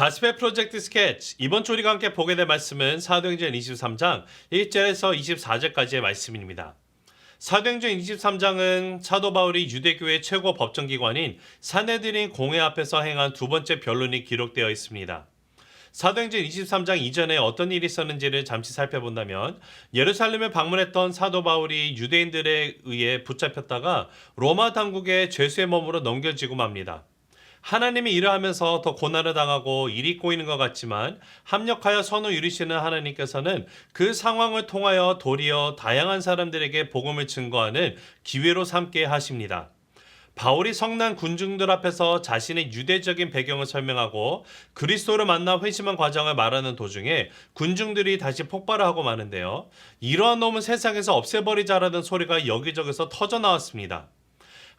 가스페 프로젝트 스케치 이번 주 우리가 함께 보게 될 말씀은 사도행전 23장 1절에서 24절까지의 말씀입니다. 사도행전 23장은 사도 바울이 유대교의 최고 법정기관인 사내들인 공회 앞에서 행한 두 번째 변론이 기록되어 있습니다. 사도행전 23장 이전에 어떤 일이 있었는지를 잠시 살펴본다면 예루살렘에 방문했던 사도 바울이 유대인들에 의해 붙잡혔다가 로마 당국의 죄수의 몸으로 넘겨지고 맙니다. 하나님이 일을 하면서 더 고난을 당하고 일이 꼬이는 것 같지만 합력하여 선을 이루시는 하나님께서는 그 상황을 통하여 도리어 다양한 사람들에게 복음을 증거하는 기회로 삼게 하십니다. 바울이 성난 군중들 앞에서 자신의 유대적인 배경을 설명하고 그리스도를 만나 회심한 과정을 말하는 도중에 군중들이 다시 폭발을 하고 마는데요. 이러한 놈은 세상에서 없애버리자라는 소리가 여기저기서 터져 나왔습니다.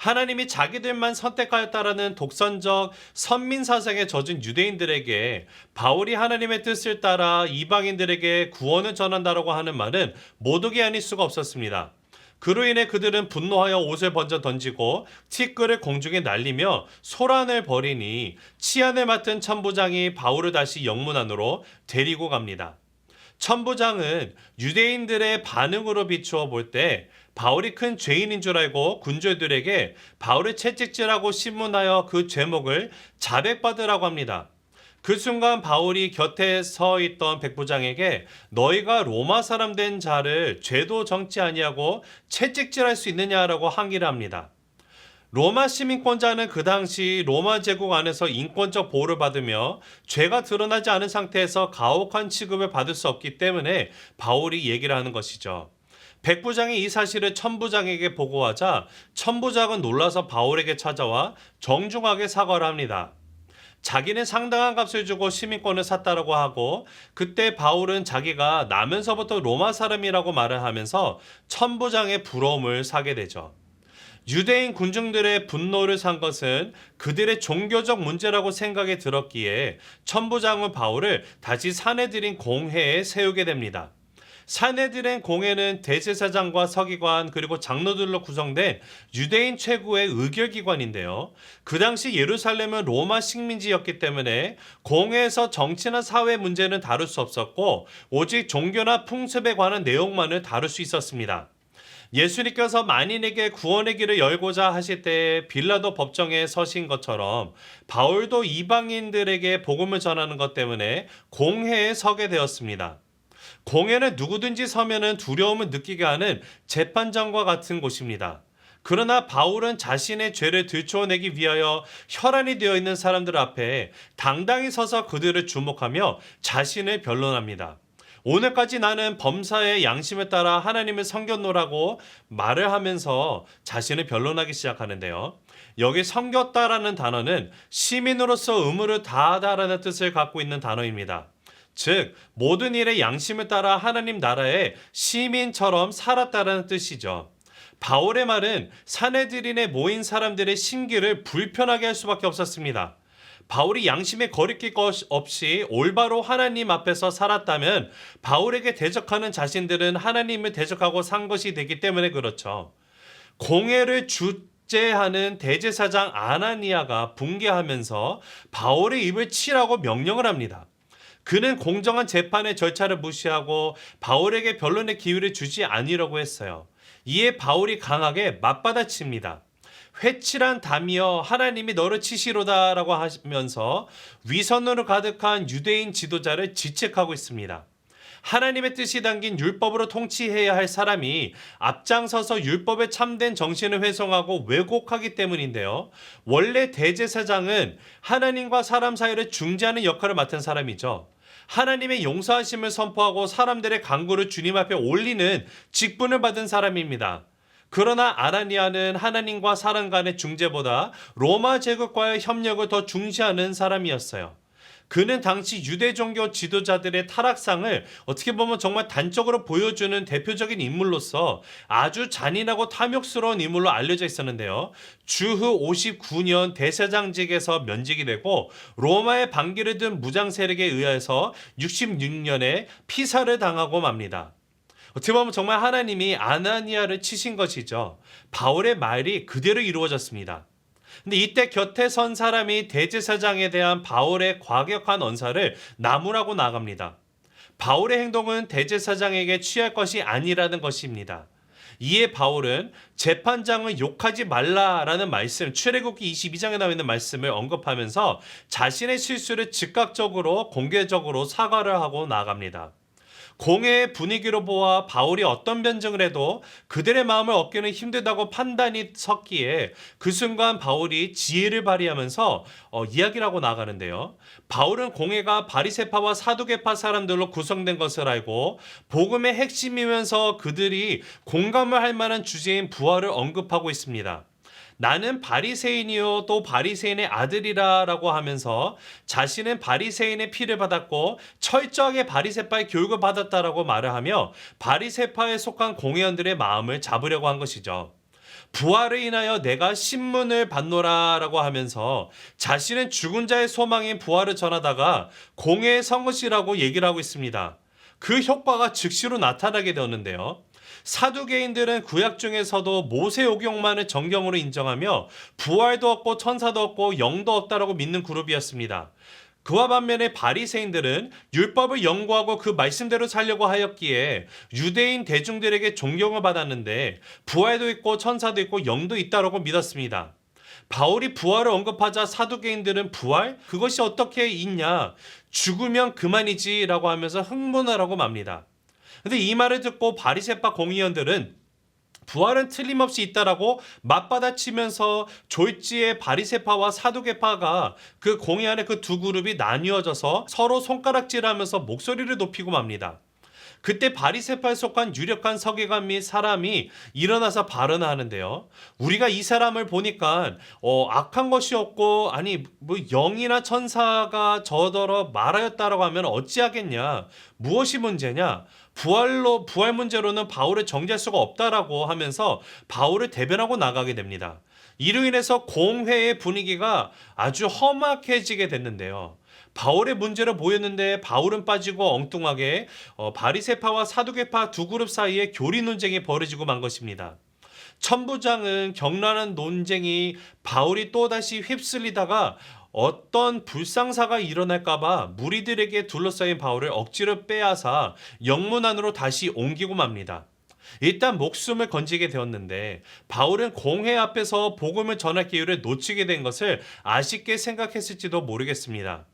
하나님이 자기들만 선택하였다라는 독선적 선민 사상에 젖은 유대인들에게 바울이 하나님의 뜻을 따라 이방인들에게 구원을 전한다라고 하는 말은 모독이 아닐 수가 없었습니다. 그로 인해 그들은 분노하여 옷을 번져 던지고 티끌을 공중에 날리며 소란을 벌이니 치안을 맡은 천부장이 바울을 다시 영문 안으로 데리고 갑니다. 천부장은 유대인들의 반응으로 비추어 볼 때 바울이 큰 죄인인 줄 알고 군주들에게 바울을 채찍질하고 신문하여 그 죄목을 자백받으라고 합니다. 그 순간 바울이 곁에 서 있던 백부장에게 너희가 로마 사람 된 자를 죄도 정치 아니하고 채찍질할 수 있느냐라고 항의를 합니다. 로마 시민권자는 그 당시 로마 제국 안에서 인권적 보호를 받으며 죄가 드러나지 않은 상태에서 가혹한 취급을 받을 수 없기 때문에 바울이 얘기를 하는 것이죠. 백 부장이 이 사실을 천 부장에게 보고하자 천 부장은 놀라서 바울에게 찾아와 정중하게 사과를 합니다. 자기는 상당한 값을 주고 시민권을 샀다라고 하고 그때 바울은 자기가 나면서부터 로마 사람이라고 말을 하면서 천부장의 부러움을 사게 되죠. 유대인 군중들의 분노를 산 것은 그들의 종교적 문제라고 생각이 들었기에 천부장은 바울을 다시 사내들인 공회에 세우게 됩니다. 사내들의 공회는 대제사장과 서기관 그리고 장로들로 구성된 유대인 최고의 의결기관인데요. 그 당시 예루살렘은 로마 식민지였기 때문에 공회에서 정치나 사회 문제는 다룰 수 없었고 오직 종교나 풍습에 관한 내용만을 다룰 수 있었습니다. 예수님께서 만인에게 구원의 길을 열고자 하실 때 빌라도 법정에 서신 것처럼 바울도 이방인들에게 복음을 전하는 것 때문에 공회에 서게 되었습니다. 공회는 누구든지 서면은 두려움을 느끼게 하는 재판장과 같은 곳입니다. 그러나 바울은 자신의 죄를 들추어내기 위하여 혈안이 되어 있는 사람들 앞에 당당히 서서 그들을 주목하며 자신을 변론합니다. 오늘까지 나는 범사의 양심에 따라 하나님을 섬겼노라고 말을 하면서 자신을 변론하기 시작하는데요. 여기 섬겼다라는 단어는 시민으로서 의무를 다하다라는 뜻을 갖고 있는 단어입니다. 즉 모든 일에 양심을 따라 하나님 나라의 시민처럼 살았다라는 뜻이죠. 바울의 말은 사내들인에 모인 사람들의 심기를 불편하게 할 수밖에 없었습니다. 바울이 양심에 거리낄 것 없이 올바로 하나님 앞에서 살았다면 바울에게 대적하는 자신들은 하나님을 대적하고 산 것이 되기 때문에 그렇죠. 공회를 주재하는 대제사장 아나니아가 붕괴하면서 바울의 입을 치라고 명령을 합니다. 그는 공정한 재판의 절차를 무시하고 바울에게 변론의 기회를 주지 아니라고 했어요. 이에 바울이 강하게 맞받아칩니다. 회칠한 담이여 하나님이 너를 치시로다라고 하면서 위선으로 가득한 유대인 지도자를 지책하고 있습니다. 하나님의 뜻이 담긴 율법으로 통치해야 할 사람이 앞장서서 율법에 참된 정신을 회송하고 왜곡하기 때문인데요. 원래 대제사장은 하나님과 사람 사이를 중재하는 역할을 맡은 사람이죠. 하나님의 용서하심을 선포하고 사람들의 강구를 주님 앞에 올리는 직분을 받은 사람입니다. 그러나 아나니아는 하나님과 사람 간의 중재보다 로마 제국과의 협력을 더 중시하는 사람이었어요. 그는 당시 유대 종교 지도자들의 타락상을 어떻게 보면 정말 단적으로 보여주는 대표적인 인물로서 아주 잔인하고 탐욕스러운 인물로 알려져 있었는데요. 주후 59년 대세장직에서 면직이 되고 로마의 반기를 든 무장 세력에 의해서 66년에 피사를 당하고 맙니다. 어떻게 보면 정말 하나님이 아나니아를 치신 것이죠. 바울의 말이 그대로 이루어졌습니다. 근데 이때 곁에 선 사람이 대제사장에 대한 바울의 과격한 언사를 나무라고 나갑니다. 바울의 행동은 대제사장에게 취할 것이 아니라는 것입니다. 이에 바울은 재판장을 욕하지 말라라는 말씀, 출애굽기 22장에 나와 있는 말씀을 언급하면서 자신의 실수를 즉각적으로 공개적으로 사과를 하고 나아갑니다. 공회의 분위기로 보아 바울이 어떤 변증을 해도 그들의 마음을 얻기는 힘들다고 판단이 섰기에 그 순간 바울이 지혜를 발휘하면서 어, 이야기를 하고 나가는데요. 바울은 공회가 바리세파와 사두개파 사람들로 구성된 것을 알고 복음의 핵심이면서 그들이 공감을 할 만한 주제인 부활을 언급하고 있습니다. 나는 바리새인이요 또 바리새인의 아들이라라고 하면서 자신은 바리새인의 피를 받았고 철저하게 바리새파의 교육을 받았다라고 말을 하며 바리새파에 속한 공회원들의 마음을 잡으려고 한 것이죠. 부활을 인하여 내가 신문을 받노라라고 하면서 자신은 죽은 자의 소망인 부활을 전하다가 공회의 성것이라고 얘기를 하고 있습니다. 그 효과가 즉시로 나타나게 되었는데요. 사두개인들은 구약 중에서도 모세 오경만을 정경으로 인정하며 부활도 없고 천사도 없고 영도 없다라고 믿는 그룹이었습니다. 그와 반면에 바리새인들은 율법을 연구하고 그 말씀대로 살려고 하였기에 유대인 대중들에게 존경을 받았는데 부활도 있고 천사도 있고 영도 있다라고 믿었습니다. 바울이 부활을 언급하자 사두개인들은 부활? 그것이 어떻게 있냐? 죽으면 그만이지 라고 하면서 흥분하라고 맙니다. 근데 이 말을 듣고 바리새파 공의원들은 부활은 틀림없이 있다라고 맞받아치면서 졸지에 바리새파와 사두개파가 그 공의 안에 그 두 그룹이 나뉘어져서 서로 손가락질하면서 목소리를 높이고 맙니다. 그때 바리새파에 속한 유력한 서기관 및 사람이 일어나서 발언하는데요. 우리가 이 사람을 보니까 어, 악한 것이 없고 아니 뭐 영이나 천사가 저더러 말하였다라고 하면 어찌하겠냐? 무엇이 문제냐? 부활로 부활 문제로는 바울을 정죄할 수가 없다라고 하면서 바울을 대변하고 나가게 됩니다. 이로 인해서 공회의 분위기가 아주 험악해지게 됐는데요. 바울의 문제로 보였는데 바울은 빠지고 엉뚱하게 어, 바리세파와 사두개파 두 그룹 사이에 교리 논쟁이 벌어지고 만 것입니다. 천부장은 격란한 논쟁이 바울이 또다시 휩쓸리다가 어떤 불상사가 일어날까봐 무리들에게 둘러싸인 바울을 억지로 빼앗아 영문 안으로 다시 옮기고 맙니다. 일단 목숨을 건지게 되었는데 바울은 공회 앞에서 복음을 전할 기회를 놓치게 된 것을 아쉽게 생각했을지도 모르겠습니다.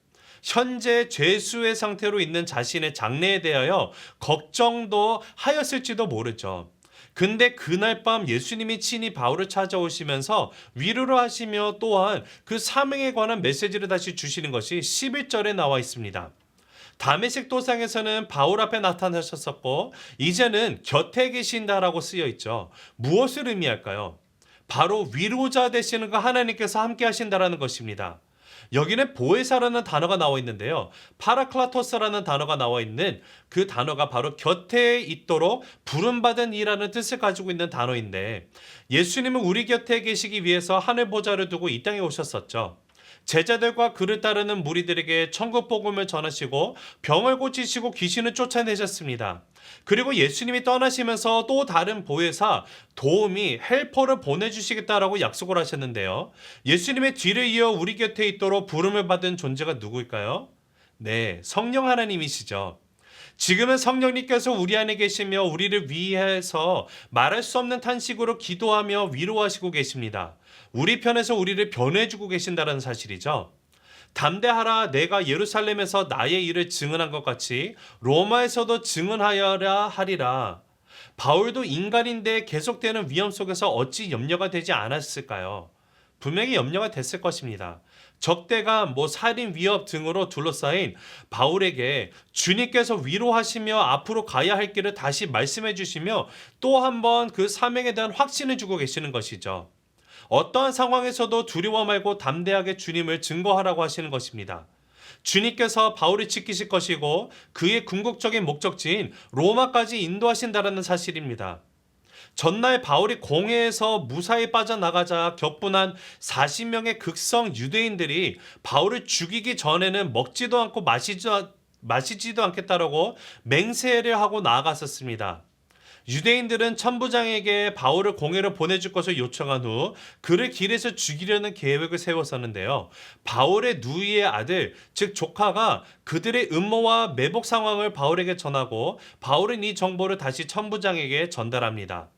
현재 죄수의 상태로 있는 자신의 장래에 대하여 걱정도 하였을지도 모르죠. 근데 그날 밤 예수님이 친히 바울을 찾아오시면서 위로를 하시며 또한 그 사명에 관한 메시지를 다시 주시는 것이 11절에 나와 있습니다. 다메섹 도상에서는 바울 앞에 나타나셨었고 이제는 곁에 계신다라고 쓰여 있죠. 무엇을 의미할까요? 바로 위로자 되시는 그 하나님께서 함께 하신다라는 것입니다. 여기는 보혜사라는 단어가 나와 있는데요. 파라클라토스라는 단어가 나와 있는 그 단어가 바로 곁에 있도록 부름받은 이라는 뜻을 가지고 있는 단어인데 예수님은 우리 곁에 계시기 위해서 하늘 보좌를 두고 이 땅에 오셨었죠. 제자들과 그를 따르는 무리들에게 천국 복음을 전하시고 병을 고치시고 귀신을 쫓아내셨습니다. 그리고 예수님이 떠나시면서 또 다른 보혜사 도움이 헬퍼를 보내주시겠다라고 약속을 하셨는데요. 예수님의 뒤를 이어 우리 곁에 있도록 부름을 받은 존재가 누구일까요? 네, 성령 하나님이시죠. 지금은 성령님께서 우리 안에 계시며 우리를 위해서 말할 수 없는 탄식으로 기도하며 위로하시고 계십니다. 우리 편에서 우리를 변해주고 계신다는 사실이죠. 담대하라 내가 예루살렘에서 나의 일을 증언한 것 같이 로마에서도 증언하여라 하리라. 바울도 인간인데 계속되는 위험 속에서 어찌 염려가 되지 않았을까요? 분명히 염려가 됐을 것입니다. 적대가 뭐 살인 위협 등으로 둘러싸인 바울에게 주님께서 위로하시며 앞으로 가야 할 길을 다시 말씀해 주시며 또 한 번 그 사명에 대한 확신을 주고 계시는 것이죠. 어떠한 상황에서도 두려워 말고 담대하게 주님을 증거하라고 하시는 것입니다. 주님께서 바울을 지키실 것이고 그의 궁극적인 목적지인 로마까지 인도하신다라는 사실입니다. 전날 바울이 공회에서 무사히 빠져나가자 격분한 40명의 극성 유대인들이 바울을 죽이기 전에는 먹지도 않고 마시지도, 마시지도 않겠다라고 맹세를 하고 나아갔었습니다. 유대인들은 천부장에게 바울을 공회로 보내줄 것을 요청한 후 그를 길에서 죽이려는 계획을 세웠었는데요. 바울의 누이의 아들, 즉 조카가 그들의 음모와 매복 상황을 바울에게 전하고 바울은 이 정보를 다시 천부장에게 전달합니다.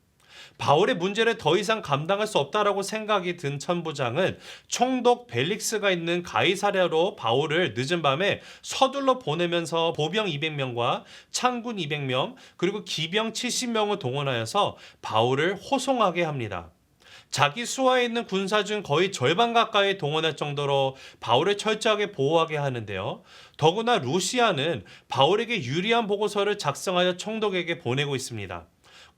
바울의 문제를 더 이상 감당할 수 없다라고 생각이 든 천부장은 총독 벨릭스가 있는 가이사랴로 바울을 늦은 밤에 서둘러 보내면서 보병 200명과 창군 200명 그리고 기병 70명을 동원하여서 바울을 호송하게 합니다. 자기 수하에 있는 군사 중 거의 절반 가까이 동원할 정도로 바울을 철저하게 보호하게 하는데요. 더구나 루시아는 바울에게 유리한 보고서를 작성하여 총독에게 보내고 있습니다.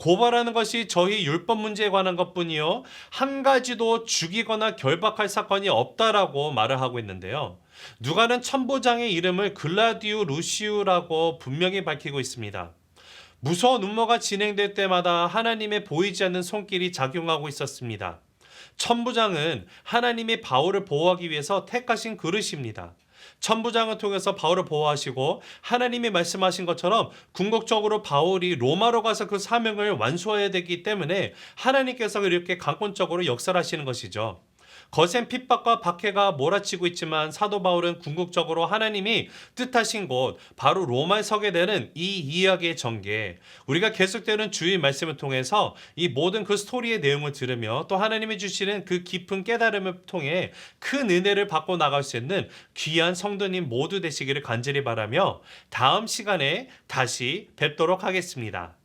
고발하는 것이 저희 율법 문제에 관한 것뿐이요 한 가지도 죽이거나 결박할 사건이 없다라고 말을 하고 있는데요. 누가는 천부장의 이름을 글라디우 루시우라고 분명히 밝히고 있습니다. 무서운 음모가 진행될 때마다 하나님의 보이지 않는 손길이 작용하고 있었습니다. 천부장은 하나님이 바울을 보호하기 위해서 택하신 그릇입니다. 천부장을 통해서 바울을 보호하시고 하나님이 말씀하신 것처럼 궁극적으로 바울이 로마로 가서 그 사명을 완수해야 되기 때문에 하나님께서 이렇게 강권적으로 역사하시는 것이죠. 거센 핍박과 박해가 몰아치고 있지만 사도 바울은 궁극적으로 하나님이 뜻하신 곳 바로 로마에 서게 되는 이 이야기의 전개 우리가 계속되는 주의 말씀을 통해서 이 모든 그 스토리의 내용을 들으며 또 하나님이 주시는 그 깊은 깨달음을 통해 큰 은혜를 받고 나갈 수 있는 귀한 성도님 모두 되시기를 간절히 바라며 다음 시간에 다시 뵙도록 하겠습니다.